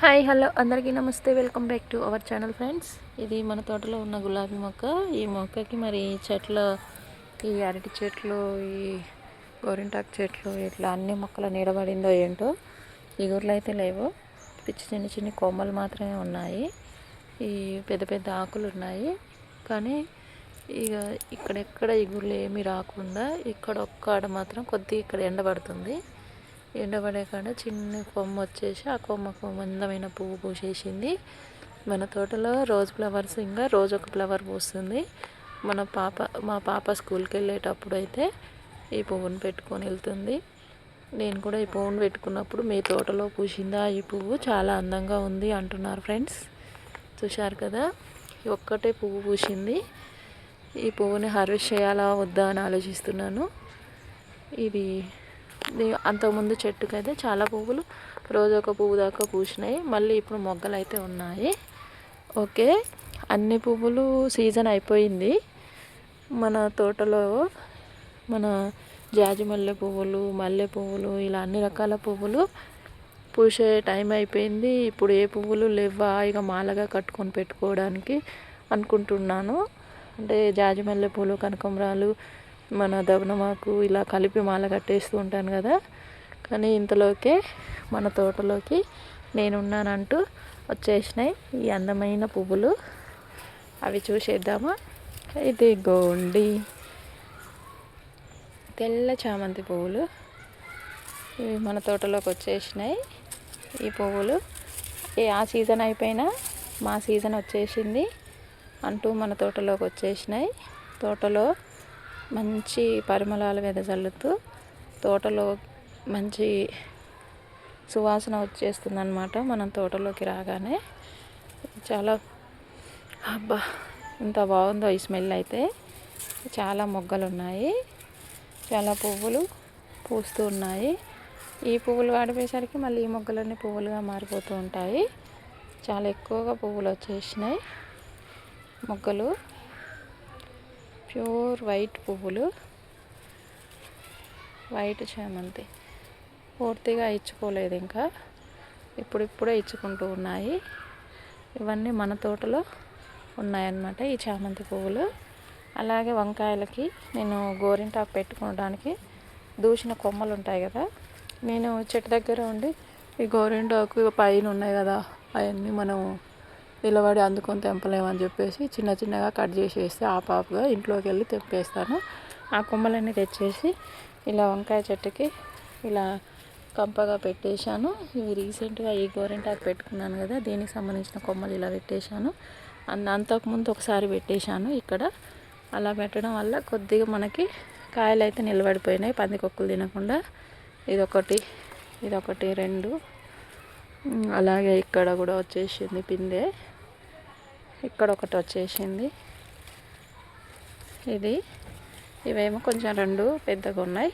Hi hello అందరికీ నమస్తే. Welcome back to our channel friends. ఇది మన తోటలో ఉన్న గులాబీ మొక్క. ఈ మొక్కకి మరి చెట్ల ఈ అరటి చెట్లు ఈ గోరింటాకు చెట్లు ఇట్లా అన్ని మొక్కలు నీడబడిందో ఏంటో ఇగుర్లు అయితే లేవు. పిచ్చి చిన్న చిన్న కొమ్మలు మాత్రమే ఉన్నాయి. ఈ పెద్ద పెద్ద ఆకులు ఉన్నాయి. కానీ ఇక ఇక్కడెక్కడ ఇగుర్లు ఏమీ రాకుండా ఇక్కడ ఒక్కడ మాత్రం కొద్దిగా ఇక్కడ ఎండబడుతుంది ఎండబడే కాడ చిన్న కొమ్మ వచ్చేసి ఆ కొమ్మకు మందమైన పువ్వు పూసేసింది. మన తోటలో రోజ్ ఫ్లవర్స్ ఇంకా రోజు ఒక ఫ్లవర్ పూస్తుంది. మన పాప మా పాప స్కూల్కి వెళ్ళేటప్పుడు అయితే ఈ పువ్వును పెట్టుకొని వెళ్తుంది. నేను కూడా ఈ పువ్వును పెట్టుకున్నప్పుడు మీ తోటలో పూసిందా ఈ పువ్వు? చాలా అందంగా ఉంది అంటున్నారు ఫ్రెండ్స్. చూశారు కదా? ఒక్కటే పువ్వు పూసింది. ఈ పువ్వుని హార్వెస్ట్ చేయాలా వద్దా అని ఆలోచిస్తున్నాను. ఇది అంతకుముందు చెట్టుకు అయితే చాలా పువ్వులు రోజు ఒక పువ్వు దాకా పూసినాయి. మళ్ళీ ఇప్పుడు మొగ్గలు అయితే ఉన్నాయి. ఓకే అన్ని పువ్వులు సీజన్ అయిపోయింది. మన తోటలో మన జాజి మల్లె పువ్వులు మల్లె పువ్వులు ఇలా అన్ని రకాల పువ్వులు పూసే టైం అయిపోయింది. ఇప్పుడు ఏ పువ్వులు లేవా ఇక మాలగా కట్టుకొని పెట్టుకోవడానికి అనుకుంటున్నాను. అంటే జాజి మల్లె పూలు కనకంబరాలు మన దవనమాకు ఇలా కలిపి మాల కట్టేస్తూ ఉంటాను కదా. కానీ ఇంతలోకే మన తోటలోకి నేనున్నానంటూ వచ్చేసినాయి ఈ అందమైన పువ్వులు. అవి చూసేద్దామా? ఇది గోండి తెల్ల చామంతి పువ్వులు ఇవి మన తోటలోకి వచ్చేసినాయి. ఈ పువ్వులు ఏ ఆ సీజన్ అయిపోయినా మా సీజన్ వచ్చేసింది అంటూ మన తోటలోకి వచ్చేసినాయి. తోటలో మంచి పరిమళాలు వెదజల్లుతూ తోటలో మంచి సువాసన వచ్చేస్తుంది అనమాట మనం తోటలోకి రాగానే. చాలా అబ్బా ఇంత బాగుందో ఈ స్మెల్ అయితే. చాలా మొగ్గలు ఉన్నాయి చాలా పువ్వులు పూస్తూ ఉన్నాయి. ఈ పువ్వులు వాడిపోయేసరికి మళ్ళీ ఈ మొగ్గలన్నీ పువ్వులుగా మారిపోతూ ఉంటాయి. చాలా ఎక్కువగా పువ్వులు వచ్చేసినాయి. మొగ్గలు ప్యూర్ వైట్ పువ్వులు. వైట్ చామంతి. పూర్తిగా ఇచ్చుకోలేదు ఇంకా. ఇప్పుడిప్పుడే ఇచ్చుకుంటూ ఉన్నాయి. ఇవన్నీ మన తోటలో ఉన్నాయన్నమాట ఈ చామంతి పువ్వులు. అలాగే వంకాయలకి నేను గోరింటాకు పెట్టుకోవడానికి దూసిన కొమ్మలు ఉంటాయి కదా. నేను చెట్టు దగ్గర ఉండి ఈ గోరింటాకు పైన ఉన్నాయి కదా అవన్నీ మనం నిలబడి అందుకొని తెంపలేమని చెప్పేసి చిన్న చిన్నగా కట్ చేసి వేస్తే ఆఫ్ ఇంట్లోకి వెళ్ళి తెంపేస్తాను. ఆ కొమ్మలన్నీ తెచ్చేసి ఇలా వంకాయ చెట్టుకి ఇలా కంపగా పెట్టేశాను. ఇవి రీసెంట్గా ఈ గోరింటాకు పెట్టుకున్నాను కదా దీనికి సంబంధించిన కొమ్మలు ఇలా పెట్టేశాను. అంతకుముందు ఒకసారి పెట్టేశాను ఇక్కడ. అలా పెట్టడం వల్ల కొద్దిగా మనకి కాయలు అయితే నిలబడిపోయినాయి పందికొక్కులు తినకుండా. ఇదొకటి ఇదొకటి రెండు. అలాగే ఇక్కడ కూడా వచ్చేసింది పిందె ఇక్కడ ఒకటి వచ్చేసింది ఇది. ఇవేమో కొంచెం రెండు పెద్దగా ఉన్నాయి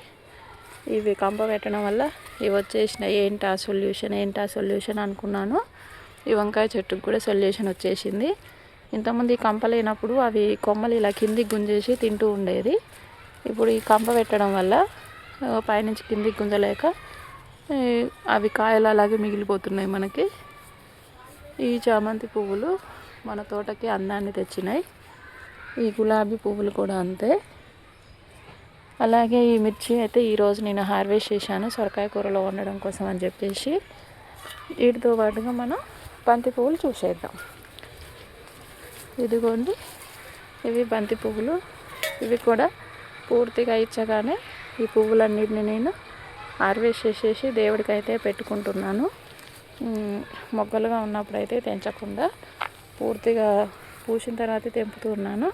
ఇవి కంప పెట్టడం వల్ల ఇవి వచ్చేసినాయి ఏంటా సొల్యూషన్? ఏంటా సొల్యూషన్ అనుకున్నాను. ఈ వంకాయ చెట్టుకు కూడా సొల్యూషన్ వచ్చేసింది. ఇంతకుముందు ఈ కంప లేనప్పుడు అవి కొమ్మలు ఇలా కిందికి గుంజేసి తింటూ ఉండేది. ఇప్పుడు ఈ కంప పెట్టడం వల్ల పైనుంచి కిందికి గుంజలేక అవి కాయలు అలాగే మిగిలిపోతున్నాయి మనకి. ఈ చామంతి పువ్వులు మన తోటకి అందాన్ని తెచ్చినాయి. ఈ గులాబీ పువ్వులు కూడా అంతే. అలాగే ఈ మిర్చి అయితే ఈరోజు నేను హార్వెస్ట్ చేశాను. సొరకాయ కూరలో వండడం కోసం అని చెప్పేసి వీటితో పాటుగా మనం బంతి పువ్వులు చూసేద్దాం. ఇదిగోండి ఇవి బంతి పువ్వులు. ఇవి కూడా పూర్తిగా ఇచ్చగానే ఈ పువ్వులన్నిటిని నేను హార్వెస్ట్ చేసేసి దేవుడికి అయితే పెట్టుకుంటున్నాను మొగ్గలుగా ఉన్నప్పుడైతే తెంచకుండా పూర్తిగా పూసిన తర్వాత తెంపుతున్నాను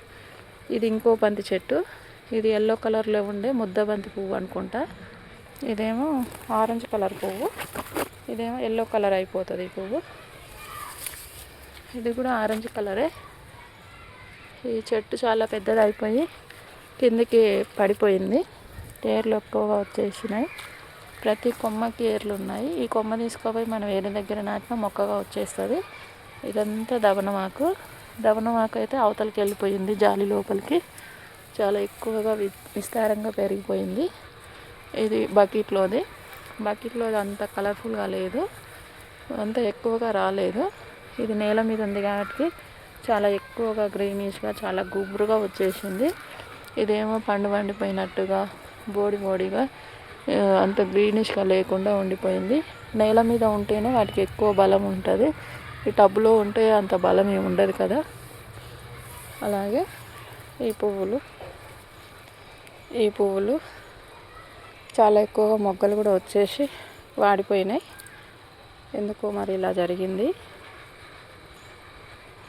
ఇది ఇంకో బంతి చెట్టు. ఇది ఎల్లో కలర్లో ఉండే ముద్ద బంతి పువ్వు అనుకుంటా. ఇదేమో ఆరెంజ్ కలర్ పువ్వు. ఇదేమో ఎల్లో కలర్ అయిపోతుంది ఈ పువ్వు. ఇది కూడా ఆరెంజ్ కలరే ఈ చెట్టు చాలా పెద్దది అయిపోయి కిందికి పడిపోయింది. టేర్లు ఎక్కువగా వచ్చేసినాయి. ప్రతి కొమ్మకి ఏర్లు ఉన్నాయి. ఈ కొమ్మ తీసుకుపోయి మనం వేరే దగ్గర నాటిన మొక్కగా వచ్చేస్తుంది. ఇదంతా దవనమాకు. దవనమాకు అయితే అవతలకి వెళ్ళిపోయింది జాలి లోపలికి. చాలా ఎక్కువగా విస్తారంగా పెరిగిపోయింది. ఇది బకెట్లోది బకెట్లో అంత కలర్ఫుల్గా లేదు. అంత ఎక్కువగా రాలేదు. ఇది నేల మీద ఉంది కాబట్టి చాలా ఎక్కువగా గ్రీనిష్గా చాలా గుబురుగా వచ్చేసింది. ఇదేమో పండు వండిపోయినట్టుగా బోడి బోడిగా అంత గ్రీనిష్గా లేకుండా ఉండిపోయింది. నేల మీద ఉంటేనే వాటికి ఎక్కువ బలం ఉంటుంది. ఈ టబ్లో ఉంటే అంత బలం ఏమి ఉండదు కదా. అలాగే ఈ పువ్వులు. ఈ పువ్వులు చాలా ఎక్కువగా మొగ్గలు కూడా వచ్చేసి వాడిపోయినాయి. ఎందుకో మరి ఇలా జరిగింది.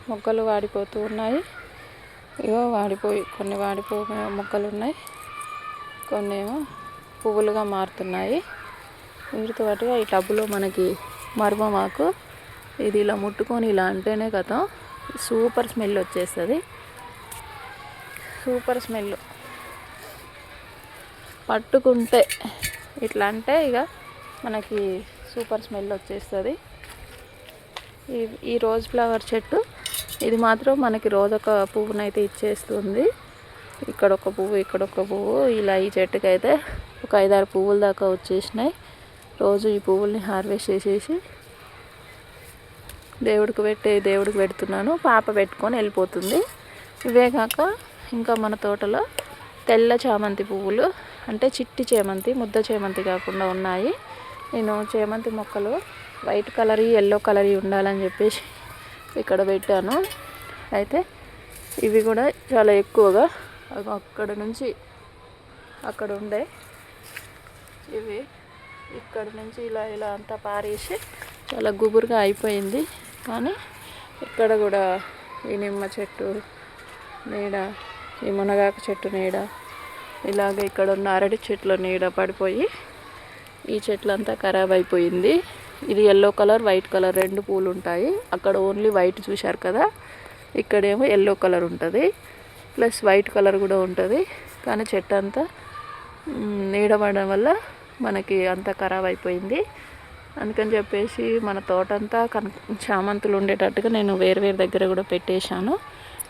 మొగ్గలు వాడిపోతూ ఉన్నాయి. ఇగో వాడిపోయి కొన్ని వాడిపోయిన మొక్కలు ఉన్నాయి. కొన్ని ఏమో పువ్వులుగా మారుతున్నాయి. వీటితో పాటుగా ఈ టబ్బులో మనకి మర్మమాకు ఇది ఇలా ముట్టుకొని ఇలా అంటేనే కదా సూపర్ స్మెల్ వచ్చేస్తుంది. Super smell. పట్టుకుంటే ఇట్లా అంటే ఇక మనకి సూపర్ స్మెల్ వచ్చేస్తుంది. ఈ ఈ రోజ్ ఫ్లవర్ చెట్టు ఇది మాత్రం మనకి రోజు ఒక పువ్వునైతే ఇచ్చేస్తుంది. ఇక్కడ ఒక పువ్వు ఇక్కడ ఒక పువ్వు ఇలా ఈ చెట్టుకి అయితే ఒక ఐదారు పువ్వుల దాకా వచ్చేసినాయి. రోజు ఈ పువ్వుల్ని హార్వెస్ట్ చేసేసి దేవుడికి పెట్టి దేవుడికి పెడుతున్నాను. పాప పెట్టుకొని వెళ్ళిపోతుంది. ఇవే కాక ఇంకా మన తోటలో తెల్ల చామంతి పువ్వులు అంటే చిట్టి చేమంతి ముద్ద చేమంతి కాకుండా ఉన్నాయి. నేను చేమంతి మొక్కలు వైట్ కలర్ ఎల్లో కలర్ ఉండాలని చెప్పేసి ఇక్కడ పెట్టాను. అయితే ఇవి కూడా చాలా ఎక్కువగా అక్కడ నుంచి అక్కడ ఉండే ఇవి ఇక్కడ నుంచి ఇలా ఇలా అంతా పారేసి చాలా గుబురుగా అయిపోయింది. కానీ ఇక్కడ కూడా ఈ నిమ్మ చెట్టు నీడ ఈ మునగాకు చెట్టు నీడ ఇలాగే ఇక్కడ ఉన్న అరటి చెట్ల నీడ పడిపోయి ఈ చెట్లంతా ఖరాబ్ అయిపోయింది. ఇది ఎల్లో కలర్ వైట్ కలర్ రెండు పూలు ఉంటాయి. అక్కడ ఓన్లీ వైట్ చూశారు కదా? ఇక్కడేమో ఎల్లో కలర్ ఉంటుంది. ప్లస్ వైట్ కలర్ కూడా ఉంటుంది. కానీ చెట్టు అంతా మ్, నీడ పడడం వల్ల మనకి అంతా ఖరాబ్ అయిపోయింది. అందుకని చెప్పేసి మన తోట అంతా కన చామంతులు ఉండేటట్టుగా నేను వేరు వేరే దగ్గర కూడా పెట్టేశాను.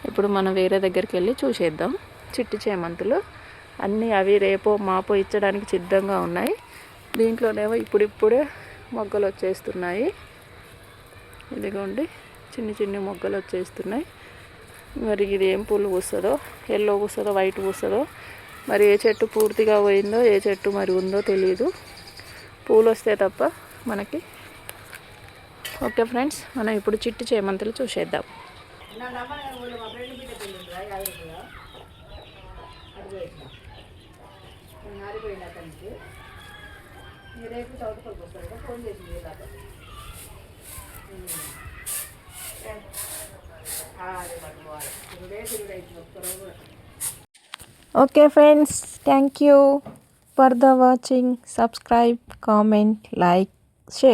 ఇప్పుడు మనం వేరే దగ్గరికి వెళ్ళి చూసేద్దాం. చిట్టి చేమంతులు అన్నీ అవి రేపో మాపో ఇచ్చడానికి సిద్ధంగా ఉన్నాయి. దీంట్లోనేమో ఇప్పుడిప్పుడే మొగ్గలు వచ్చేస్తున్నాయి. ఇదిగోండి చిన్ని చిన్ని మొగ్గలు వచ్చేస్తున్నాయి. మరి ఇది ఏం పూలు పూస్తుందో ఎల్లో పూస్తుందో వైట్ పూస్తుందో మరి ఏ చెట్టు పూర్తిగా పోయిందో ఏ చెట్టు మరి ఉందో తెలియదు పూలు వస్తే తప్ప మనకి. ఓకే ఫ్రెండ్స్ మనం ఇప్పుడు చిట్టు చేయమంతలు చూసేద్దాం. Okay friends thank you for the watching. Subscribe comment like. shit.